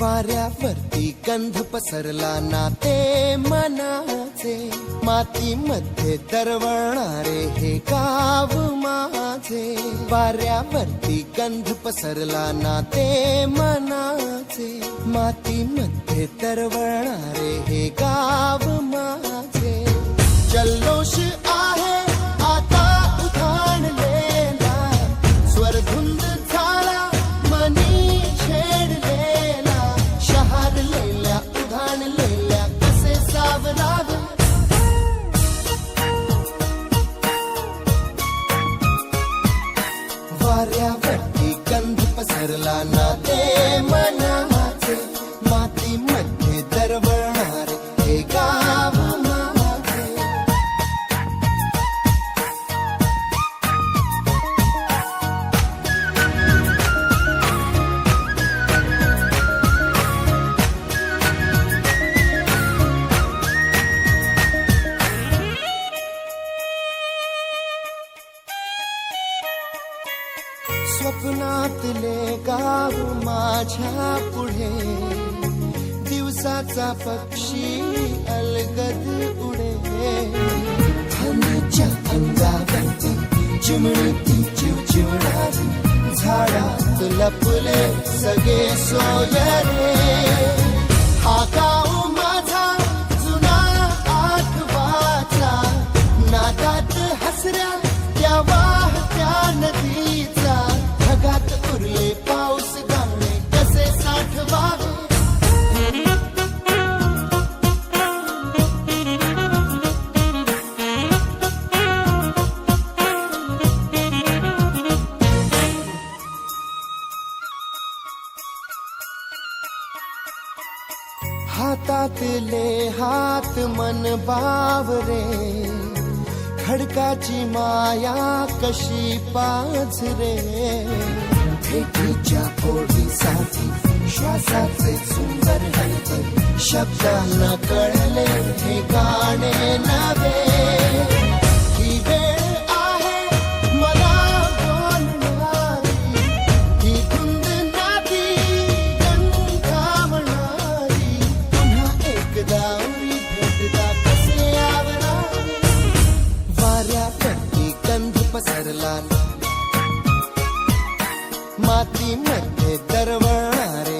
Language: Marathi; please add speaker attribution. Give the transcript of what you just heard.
Speaker 1: वाऱ्यावरती गंध पसरला ना ते मनाचे. मातीमध्ये दरवळणारे हे गाव माझे. वाऱ्यावरती गंध पसरला ना ते मनाचे. मातीमध्ये दरवळणारे हे गाव माझे. जल्लोष आहे आता उधाणलेला स्वरधुंद झाला मनी छेडले. गंध पसरला ना ते मनाचे स्वप्नातले गाव माझ्या पुढे. दिवसाचा पक्षी अलगद उडे. हनीच्या अंगावरती चिमणती चिवचिवणारी झाडात लपले सगळे सोयरे. हा गाव माझा जुना आठवाचा. नादात हसऱ्या त्या वाहत्या नदी. हातातले हात मन बावरे खडकाची माया कशी पाझरे भेटीच्या ओढीसाठी श्वासाचे सुंदर हलते शब्दांना कळले हे गाणे नवे मातीमध्ये दरवळणारे